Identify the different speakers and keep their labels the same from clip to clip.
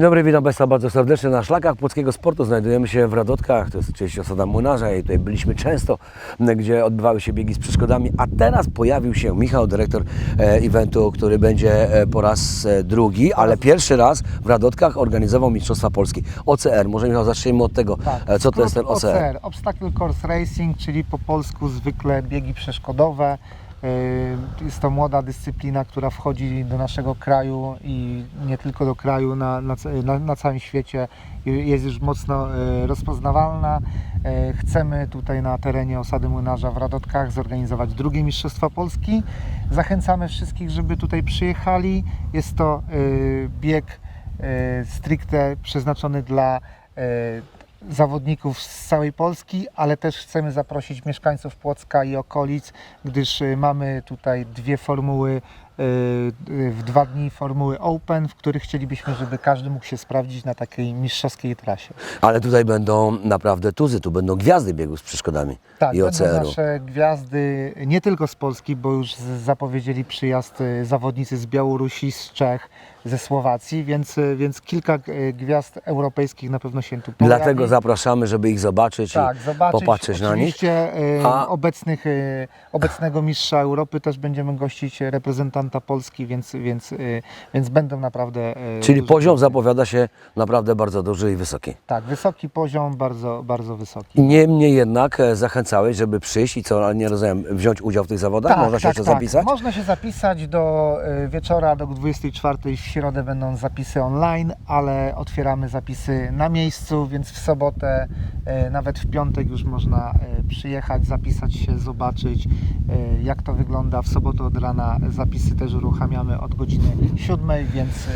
Speaker 1: Dzień dobry, witam Państwa bardzo serdecznie. Na szlakach płockiego sportu znajdujemy się w Radotkach, to jest oczywiście osada Młynarza i tutaj byliśmy często, gdzie odbywały się biegi z przeszkodami, a teraz pojawił się Michał, dyrektor e, eventu, który będzie e, po raz e, drugi, ale pierwszy raz w Radotkach organizował Mistrzostwa Polski. OCR, może Michał zacznijmy od tego, e, co to jest ten
Speaker 2: skrót
Speaker 1: OCR?
Speaker 2: Obstacle Course Racing, czyli po polsku zwykle biegi przeszkodowe. Yy, Jest to młoda dyscyplina, która wchodzi do naszego kraju i nie tylko do kraju, na, na, na, całym świecie. Jest już mocno yy, rozpoznawalna. Yy, Chcemy tutaj na terenie osady Młynarza w Radotkach zorganizować drugie Mistrzostwa Polski. Zachęcamy wszystkich, żeby tutaj przyjechali. Jest to bieg stricte przeznaczony dla zawodników z całej Polski, ale też chcemy zaprosić mieszkańców Płocka i okolic, gdyż y, mamy tutaj dwie formuły, y, y, w dwa dni formuły Open, w których chcielibyśmy, żeby każdy mógł się sprawdzić na takiej mistrzowskiej trasie.
Speaker 1: Ale tutaj będą naprawdę tuzy, tu będą gwiazdy biegów z przeszkodami
Speaker 2: Tak,
Speaker 1: i
Speaker 2: będą
Speaker 1: OCR-u.
Speaker 2: nasze gwiazdy nie tylko z Polski, bo już zapowiedzieli przyjazd zawodnicy z Białorusi, z Czech, ze Słowacji, więc, y, więc kilka y, gwiazd europejskich na pewno się tu pojawi.
Speaker 1: Dlatego zapraszamy, żeby ich zobaczyć
Speaker 2: Tak,
Speaker 1: i
Speaker 2: zobaczyć
Speaker 1: popatrzeć na nich.
Speaker 2: oczywiście y,
Speaker 1: A-
Speaker 2: obecnych, obecnego mistrza Europy też będziemy gościć reprezentanta Polski, więc, więc, więc będą naprawdę...
Speaker 1: Czyli poziom
Speaker 2: biegi.
Speaker 1: zapowiada się naprawdę bardzo duży i wysoki.
Speaker 2: Tak, wysoki poziom, bardzo, bardzo wysoki.
Speaker 1: Niemniej jednak e, zachęcałeś, żeby przyjść i co, nie rozumiem, wziąć udział w tych zawodach? Można się jeszcze zapisać?
Speaker 2: Można się zapisać do wieczora, do 24 w środę będą zapisy online, ale otwieramy zapisy na miejscu, więc w sobotę, y, nawet w piątek już można y, przyjechać, zapisać się, zobaczyć y, jak to wygląda. W sobotę od rana zapisy też uruchamiamy od godziny 7, więc,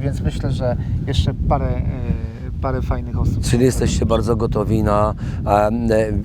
Speaker 2: więc myślę, że jeszcze parę, parę fajnych osób.
Speaker 1: Czyli jesteście bardzo gotowi na e, e,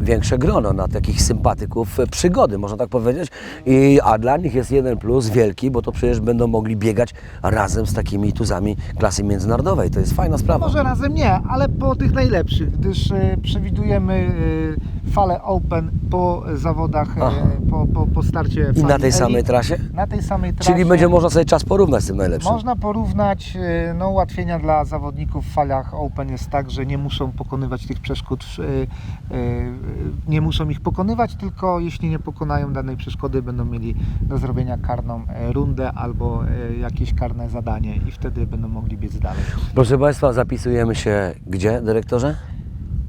Speaker 1: większe grono, na takich sympatyków e, przygody, można tak powiedzieć. I, a dla nich jest jeden plus wielki, bo to przecież będą mogli biegać razem z takimi tuzami klasy międzynarodowej. To jest fajna sprawa.
Speaker 2: Może razem nie, ale po tych najlepszych, gdyż e, przewidujemy e, falę Open po zawodach, e,
Speaker 1: Aha.
Speaker 2: po, po, po starcie
Speaker 1: I
Speaker 2: fali
Speaker 1: na tej samej
Speaker 2: Elite.
Speaker 1: trasie?
Speaker 2: Na tej samej trasie.
Speaker 1: Czyli będzie można sobie czas porównać z tym najlepszym.
Speaker 2: Można porównać, e, no ułatwienia dla zawodników w falach Open jest tak, że nie muszą pokonywać tych przeszkód, e, e, nie muszą ich pokonywać, tylko jeśli nie pokonają danej przeszkody, będą mieli do zrobienia karną e, rundę albo jakieś karne zadanie i wtedy będą mogli biec dalej.
Speaker 1: Proszę Państwa, zapisujemy się gdzie, dyrektorze?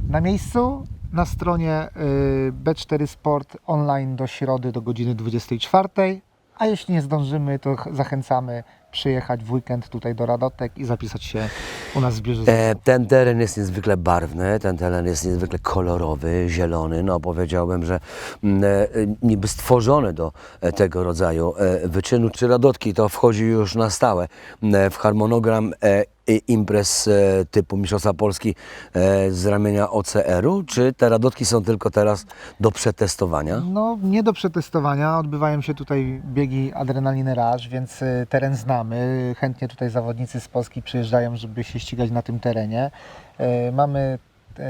Speaker 2: Na miejscu na stronie y, B4 Sport online do środy do godziny 24. A jeśli nie zdążymy, to ch- zachęcamy przyjechać w weekend tutaj do Radotek i zapisać się u nas w.
Speaker 1: E, ten teren jest niezwykle barwny, ten teren jest niezwykle kolorowy, zielony. No powiedziałbym, że mm, e, e, niby stworzony do e, tego rodzaju e, wyczynu. Czy Radotki to wchodzi już na stałe m, w harmonogram e, imprez e, typu Mistrzostwa Polski e, z ramienia OCR-u? Czy te Radotki są tylko teraz do przetestowania?
Speaker 2: No, nie do przetestowania. Odbywają się tutaj biegi Adrenaliny Rush, więc y, teren znamy. Chętnie tutaj zawodnicy z Polski przyjeżdżają, żeby się ścigać na tym terenie. Y, Mamy y,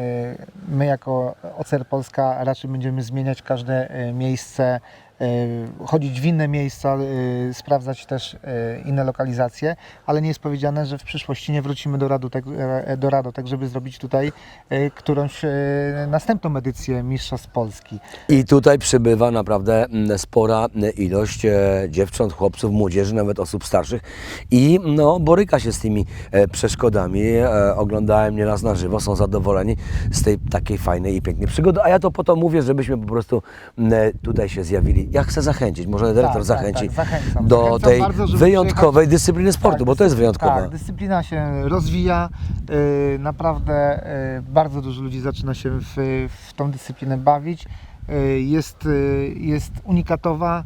Speaker 2: my jako OCR Polska raczej będziemy zmieniać każde y, miejsce, chodzić w inne miejsca, y, sprawdzać też y, inne lokalizacje, ale nie jest powiedziane, że w przyszłości nie wrócimy do Radotek, e, do Radotek żeby zrobić tutaj y, którąś y, następną edycję Mistrzostw Polski.
Speaker 1: I tutaj przybywa naprawdę mm, spora ilość e, dziewcząt, chłopców, młodzieży, nawet osób starszych i no, boryka się z tymi e, przeszkodami. Oglądałem nieraz na żywo, są zadowoleni z tej takiej fajnej i pięknej przygody. A ja to po to mówię, żebyśmy po prostu mm, tutaj się zjawili. Ja chcę zachęcić, może dyrektor
Speaker 2: tak,
Speaker 1: zachęci
Speaker 2: tak, zachęcam.
Speaker 1: do
Speaker 2: Zachęcam
Speaker 1: tej
Speaker 2: bardzo, żeby
Speaker 1: wyjątkowej dyscypliny sportu,
Speaker 2: Tak,
Speaker 1: bo to jest
Speaker 2: dyscypli-
Speaker 1: wyjątkowe.
Speaker 2: Tak, dyscyplina się rozwija. Yy, naprawdę yy, bardzo dużo ludzi zaczyna się w, w tą dyscyplinę bawić. Yy, jest, jest unikatowa.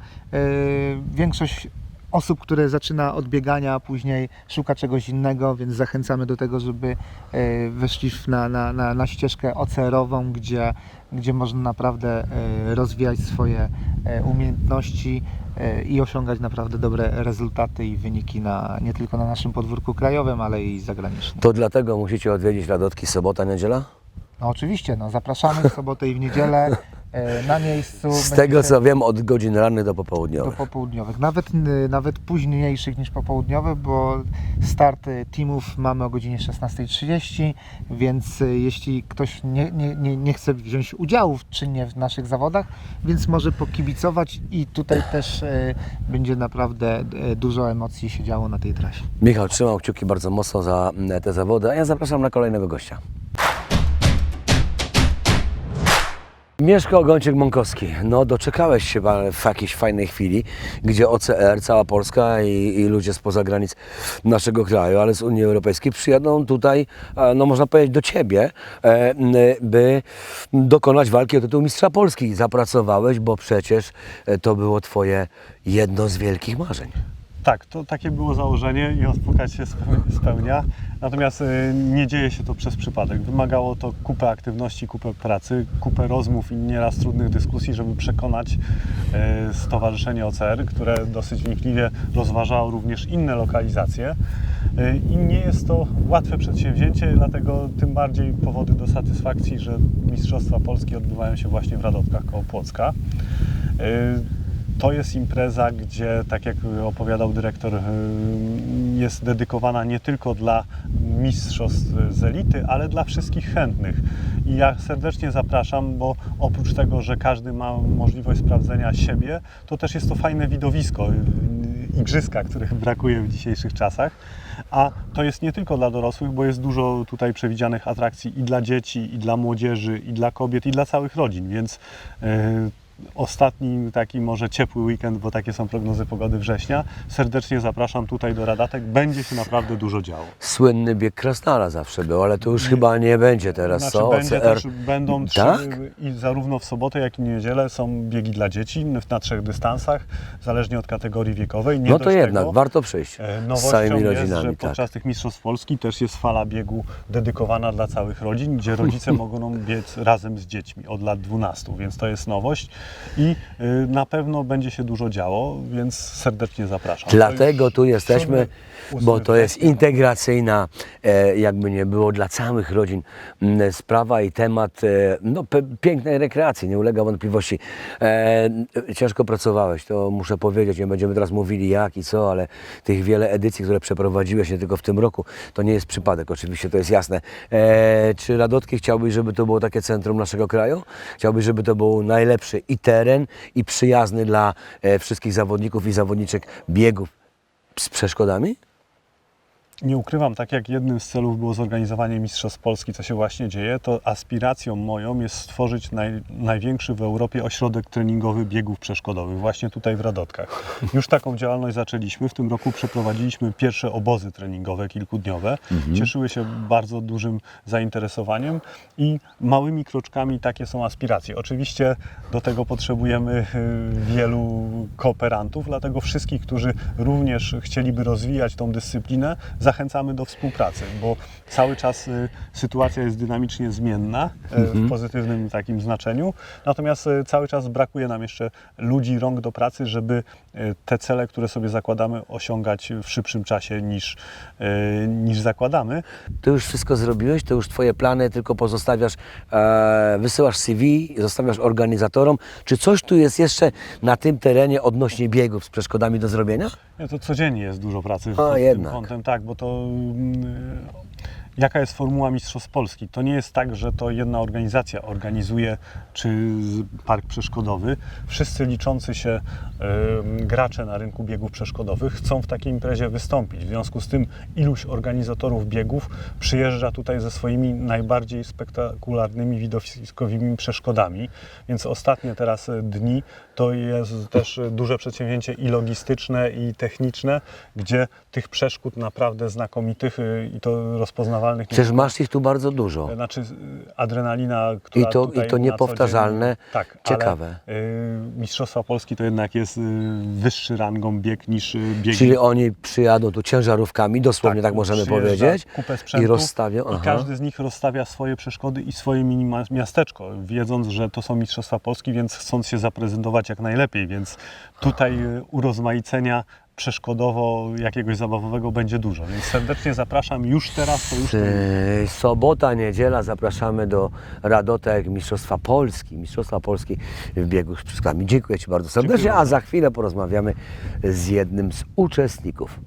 Speaker 2: Większość osób, które zaczyna od biegania, a później szuka czegoś innego, więc zachęcamy do tego, żeby yy, weszli na, na, na, na ścieżkę OCR-ową, gdzie, gdzie można naprawdę yy, rozwijać swoje yy, umiejętności i osiągać naprawdę dobre rezultaty i wyniki na, nie tylko na naszym podwórku krajowym, ale i zagranicznym.
Speaker 1: To dlatego musicie odwiedzić Radotki sobota, niedziela?
Speaker 2: No oczywiście, no, zapraszamy w sobotę i w niedzielę. E, na miejscu.
Speaker 1: Z tego co wiem, od godzin rannych do
Speaker 2: do
Speaker 1: popołudniowych.
Speaker 2: popołudniowych, nawet, y, nawet późniejszych niż popołudniowe, bo start y, teamów mamy o godzinie 16.30, więc y, jeśli ktoś nie, nie, nie, chce wziąć udziału w czynnie w naszych zawodach, więc może pokibicować i tutaj też będzie naprawdę dużo emocji się działo na tej trasie.
Speaker 1: Michał, trzymam kciuki bardzo mocno za te zawody, a ja zapraszam na kolejnego gościa. Mieszko Ogończyk Mąkowski. No doczekałeś się w jakiejś fajnej chwili, gdzie OCR, cała Polska i, i ludzie spoza granic naszego kraju, ale z Unii Europejskiej przyjadą tutaj, no można powiedzieć do Ciebie, e, by dokonać walki o tytuł Mistrza Polski. Zapracowałeś, bo przecież e, to było Twoje jedno z wielkich marzeń.
Speaker 3: Tak, to takie było założenie i odpukać się speł- spełnia. Natomiast y, nie dzieje się to przez przypadek. Wymagało to kupę aktywności, kupę pracy, kupę rozmów i nieraz trudnych dyskusji, żeby przekonać y, Stowarzyszenie OCR, które dosyć wnikliwie rozważało również inne lokalizacje. Y, I nie jest to łatwe przedsięwzięcie, dlatego tym bardziej powody do satysfakcji, że Mistrzostwa Polski odbywają się właśnie w Radowkach koło Płocka. To jest impreza, gdzie, tak jak opowiadał dyrektor, y, jest dedykowana nie tylko dla mistrzostw z elity, ale dla wszystkich chętnych. I ja serdecznie zapraszam, bo oprócz tego, że każdy ma możliwość sprawdzenia siebie, to też jest to fajne widowisko, y, igrzyska, których brakuje w dzisiejszych czasach. A to jest nie tylko dla dorosłych, bo jest dużo tutaj przewidzianych atrakcji i dla dzieci, i dla młodzieży, i dla kobiet, i dla całych rodzin, więc y, ostatni taki może ciepły weekend, bo takie są prognozy pogody września. Serdecznie zapraszam tutaj do Radatek. Będzie się naprawdę dużo działo.
Speaker 1: Słynny bieg Krasnala zawsze był, ale to już chyba nie będzie teraz,
Speaker 3: Znaczy,
Speaker 1: co?
Speaker 3: będzie też, będą trzy,
Speaker 1: Tak?
Speaker 3: i zarówno w sobotę, jak i niedzielę są biegi dla dzieci na trzech dystansach, zależnie od kategorii wiekowej. Nie
Speaker 1: No to jednak,
Speaker 3: tego,
Speaker 1: warto przyjść
Speaker 3: E,
Speaker 1: z całymi
Speaker 3: jest,
Speaker 1: rodzinami.
Speaker 3: że
Speaker 1: tak.
Speaker 3: podczas tych Mistrzostw Polski też jest fala biegu dedykowana dla całych rodzin, gdzie rodzice mogą biec razem z dziećmi od lat 12, więc to jest nowość i y, na pewno będzie się dużo działo, więc serdecznie zapraszam.
Speaker 1: Dlatego tu jesteśmy, bo to jest integracyjna, e, jakby nie było, dla całych rodzin sprawa i temat e, no, pięknej rekreacji, nie ulega wątpliwości. E, ciężko pracowałeś, to muszę powiedzieć, nie będziemy teraz mówili jak i co, ale tych wiele edycji, które przeprowadziłeś nie tylko w tym roku, to nie jest przypadek, oczywiście to jest jasne. Czy Radotki chciałbyś, żeby to było takie centrum naszego kraju? Chciałbyś, żeby to był najlepszy i teren, i przyjazny dla e, wszystkich zawodników i zawodniczek biegów z przeszkodami?
Speaker 3: Nie ukrywam, tak jak jednym z celów było zorganizowanie Mistrzostw Polski, co się właśnie dzieje, to aspiracją moją jest stworzyć naj, największy w Europie ośrodek treningowy biegów przeszkodowych, właśnie tutaj w Radotkach. Już taką działalność zaczęliśmy. W tym roku przeprowadziliśmy pierwsze obozy treningowe kilkudniowe. Cieszyły się bardzo dużym zainteresowaniem i małymi kroczkami takie są aspiracje. Oczywiście do tego potrzebujemy y, wielu kooperantów, dlatego wszystkich, którzy również chcieliby rozwijać tą dyscyplinę, zachęcamy do współpracy, bo cały czas y, sytuacja jest dynamicznie zmienna y, w pozytywnym takim znaczeniu, natomiast y, cały czas brakuje nam jeszcze ludzi, rąk do pracy, żeby y, te cele, które sobie zakładamy, osiągać w szybszym czasie niż, niż zakładamy.
Speaker 1: Ty już wszystko zrobiłeś, to już twoje plany tylko pozostawiasz, e, wysyłasz CV, zostawiasz organizatorom. Czy coś tu jest jeszcze na tym terenie odnośnie biegów z przeszkodami do zrobienia?
Speaker 3: Nie, to codziennie jest dużo pracy
Speaker 1: A,
Speaker 3: pod
Speaker 1: jednak.
Speaker 3: tym kątem, tak, bo to mm, jaka jest formuła Mistrzostw Polski? To nie jest tak, że to jedna organizacja organizuje czy park przeszkodowy. Wszyscy liczący się gracze na rynku biegów przeszkodowych chcą w takiej imprezie wystąpić. W związku z tym iluś organizatorów biegów przyjeżdża tutaj ze swoimi najbardziej spektakularnymi widowiskowymi przeszkodami. Więc ostatnie teraz e, dni to jest też duże przedsięwzięcie i logistyczne, i techniczne, gdzie tych przeszkód naprawdę znakomitych e, i to rozpoznawalnych.
Speaker 1: Przecież masz ich tu bardzo dużo.
Speaker 3: Znaczy y, adrenalina, która
Speaker 1: I to-
Speaker 3: tutaj
Speaker 1: i to niepowtarzalne,
Speaker 3: tak,
Speaker 1: ciekawe.
Speaker 3: Ale, y, Mistrzostwa Polski to jednak jest y, wyższy rangą bieg niż y, biegi.
Speaker 1: Czyli oni przyjadą tu ciężarówkami, dosłownie tak, możemy
Speaker 3: przyjeżdża
Speaker 1: powiedzieć, i rozstawią.
Speaker 3: I każdy z nich rozstawia swoje przeszkody i swoje mini miasteczko, wiedząc, że to są Mistrzostwa Polski, więc chcąc się zaprezentować jak najlepiej, więc tutaj y, urozmaicenia przeszkodowo jakiegoś zabawowego będzie dużo, więc serdecznie zapraszam już teraz, to już
Speaker 1: Yy, Sobota, niedziela zapraszamy do Radotek Mistrzostwa Polski, Mistrzostwa Polski w biegu z przeskokami. Dziękuję Ci bardzo serdecznie,
Speaker 3: Dziękuję
Speaker 1: a za chwilę porozmawiamy z jednym z uczestników.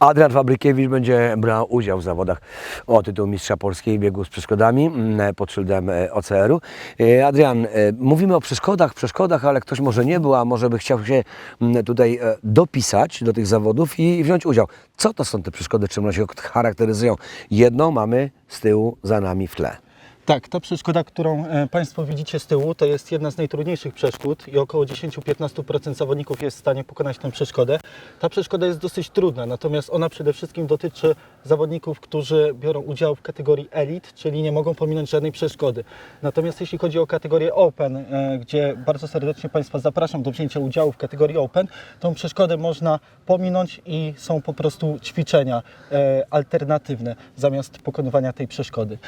Speaker 1: Adrian Fabrykiewicz będzie brał udział w zawodach o tytuł Mistrza Polski biegu z przeszkodami mm, pod szyldem e, OCR-u. E, Adrian, e, mówimy o przeszkodach, przeszkodach, ale ktoś może nie był, a może by chciał się mm, tutaj dopisać do tych zawodów i wziąć udział. Co to są te przeszkody, czym one się charakteryzują? Jedną mamy z tyłu za nami w tle.
Speaker 4: Tak, ta przeszkoda, którą e, Państwo widzicie z tyłu, to jest jedna z najtrudniejszych przeszkód i około 10-15% zawodników jest w stanie pokonać tę przeszkodę. Ta przeszkoda jest dosyć trudna, natomiast ona przede wszystkim dotyczy zawodników, którzy biorą udział w kategorii Elite, czyli nie mogą pominąć żadnej przeszkody. Natomiast jeśli chodzi o kategorię Open, e, gdzie bardzo serdecznie Państwa zapraszam do wzięcia udziału w kategorii Open, tą przeszkodę można pominąć i są po prostu ćwiczenia e, alternatywne zamiast pokonywania tej przeszkody.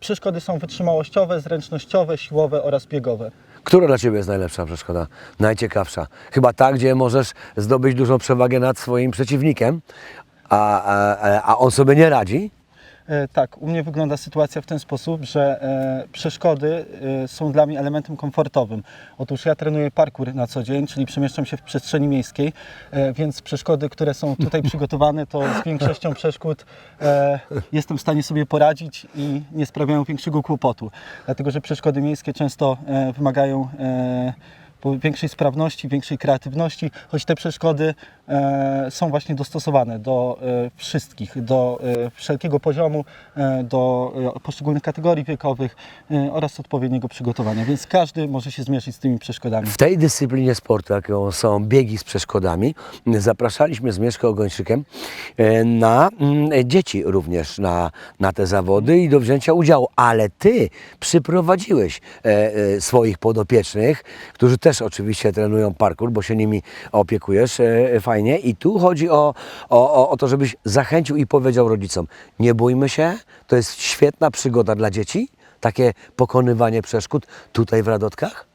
Speaker 4: Przeszkody wytrzymałościowe, zręcznościowe, siłowe oraz biegowe.
Speaker 1: Która dla Ciebie jest najlepsza przeszkoda? Najciekawsza? Chyba ta, gdzie możesz zdobyć dużą przewagę nad swoim przeciwnikiem, a, a, a on sobie nie radzi?
Speaker 4: E, Tak, u mnie wygląda sytuacja w ten sposób, że e, przeszkody e, są dla mnie elementem komfortowym. Otóż ja trenuję parkour na co dzień, czyli przemieszczam się w przestrzeni miejskiej, więc przeszkody, które są tutaj przygotowane, to z większością przeszkód jestem w stanie sobie poradzić i nie sprawiają większego kłopotu. Dlatego, że przeszkody miejskie często wymagają większej sprawności, większej kreatywności, choć te przeszkody e, są właśnie dostosowane do e, wszystkich, do e, wszelkiego poziomu, do poszczególnych kategorii wiekowych oraz odpowiedniego przygotowania, więc każdy może się zmierzyć z tymi przeszkodami.
Speaker 1: W tej dyscyplinie sportu, jaką są biegi z przeszkodami, zapraszaliśmy z Mieszką Ogończykiem na mm, dzieci również na, na te zawody i do wzięcia udziału. Ale Ty przyprowadziłeś swoich podopiecznych, którzy też oczywiście trenują parkour, bo się nimi opiekujesz e, fajnie. I tu chodzi o, o- o to, żebyś zachęcił i powiedział rodzicom, nie bójmy się, to jest świetna przygoda dla dzieci, takie pokonywanie przeszkód tutaj w Radotkach.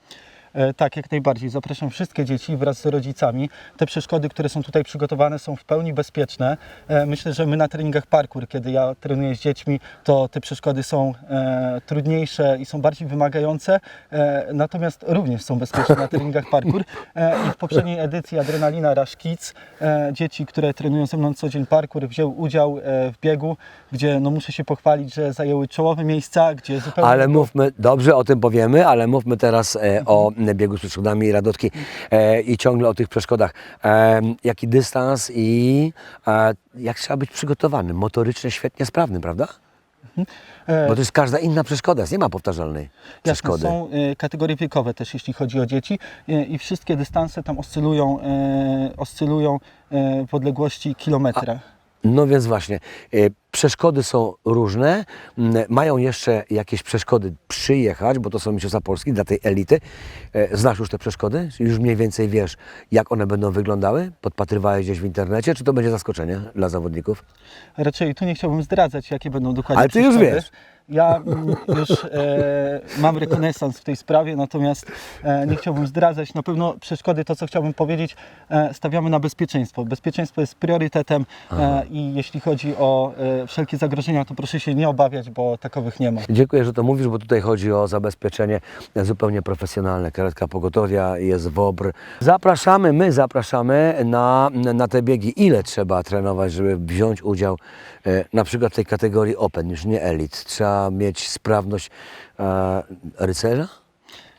Speaker 4: E, Tak, jak najbardziej. Zapraszam wszystkie dzieci wraz z rodzicami. Te przeszkody, które są tutaj przygotowane, są w pełni bezpieczne. E, Myślę, że my na treningach parkour, kiedy ja trenuję z dziećmi, to te przeszkody są e, trudniejsze i są bardziej wymagające, natomiast również są bezpieczne na treningach parkour. I w poprzedniej edycji Adrenalina Rush Kids dzieci, które trenują ze mną co dzień parkour, wzięły udział w biegu, gdzie no, muszę się pochwalić, że zajęły czołowe miejsca, gdzie zupełnie...
Speaker 1: Ale mówmy, dobrze o tym powiemy, ale mówmy teraz o biegu z przeszkodami i radotki e, i ciągle o tych przeszkodach. E, jaki dystans i e, jak trzeba być przygotowanym, motorycznie świetnie sprawnym, prawda?
Speaker 4: E,
Speaker 1: Bo to jest każda inna przeszkoda, nie ma powtarzalnej
Speaker 4: Jasne,
Speaker 1: przeszkody.
Speaker 4: są e, kategorie wiekowe też, jeśli chodzi o dzieci e, i wszystkie dystanse tam oscylują, oscylują w odległości kilometra.
Speaker 1: No więc właśnie, przeszkody są różne, m, mają jeszcze jakieś przeszkody przyjechać, bo to są Mistrzostwa Polski dla tej elity. E, Znasz już te przeszkody? Już mniej więcej wiesz, jak one będą wyglądały? Podpatrywałeś gdzieś w internecie, czy to będzie zaskoczenie dla zawodników?
Speaker 4: Raczej tu nie chciałbym zdradzać, jakie będą dokładnie
Speaker 1: Ale ty już
Speaker 4: przeszkody.
Speaker 1: wiesz.
Speaker 4: Ja mm, już e, mam rekonesans w tej sprawie, natomiast e, nie chciałbym zdradzać. Na pewno przeszkody, to co chciałbym powiedzieć, e, stawiamy na bezpieczeństwo. Bezpieczeństwo jest priorytetem e, i jeśli chodzi o e, wszelkie zagrożenia, to proszę się nie obawiać, bo takowych nie ma.
Speaker 1: Dziękuję, że to mówisz, bo tutaj chodzi o zabezpieczenie zupełnie profesjonalne. Karetka pogotowia jest WOBR. Zapraszamy, my zapraszamy na, na te biegi. Ile trzeba trenować, żeby wziąć udział e, na przykład w tej kategorii Open, już nie Elite? Trzeba mieć sprawność e, rycerza?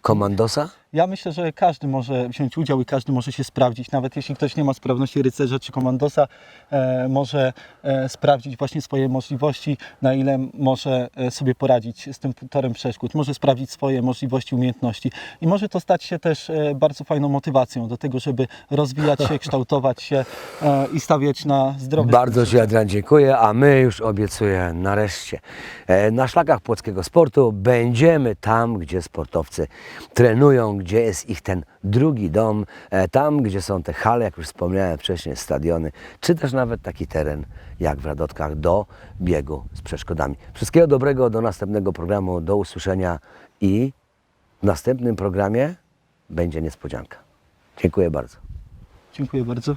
Speaker 1: Komandosa?
Speaker 4: Ja myślę, że każdy może wziąć udział i każdy może się sprawdzić. Nawet jeśli ktoś nie ma sprawności rycerza czy komandosa, e, może e, sprawdzić właśnie swoje możliwości, na ile może e, sobie poradzić z tym torem przeszkód. Może sprawdzić swoje możliwości, umiejętności. I może to stać się też e, bardzo fajną motywacją do tego, żeby rozwijać się, kształtować się e, i stawiać na zdrowy
Speaker 1: Bardzo Ci. Adrian, dziękuję, a my już obiecuję nareszcie e, na szlakach płockiego sportu będziemy tam, gdzie sportowcy trenują, gdzie jest ich ten drugi dom, e, tam, gdzie są te hale, jak już wspomniałem wcześniej, stadiony, czy też nawet taki teren jak w Radotkach do biegu z przeszkodami. Wszystkiego dobrego do następnego programu, do usłyszenia i W następnym programie będzie niespodzianka. Dziękuję bardzo.
Speaker 4: Dziękuję bardzo.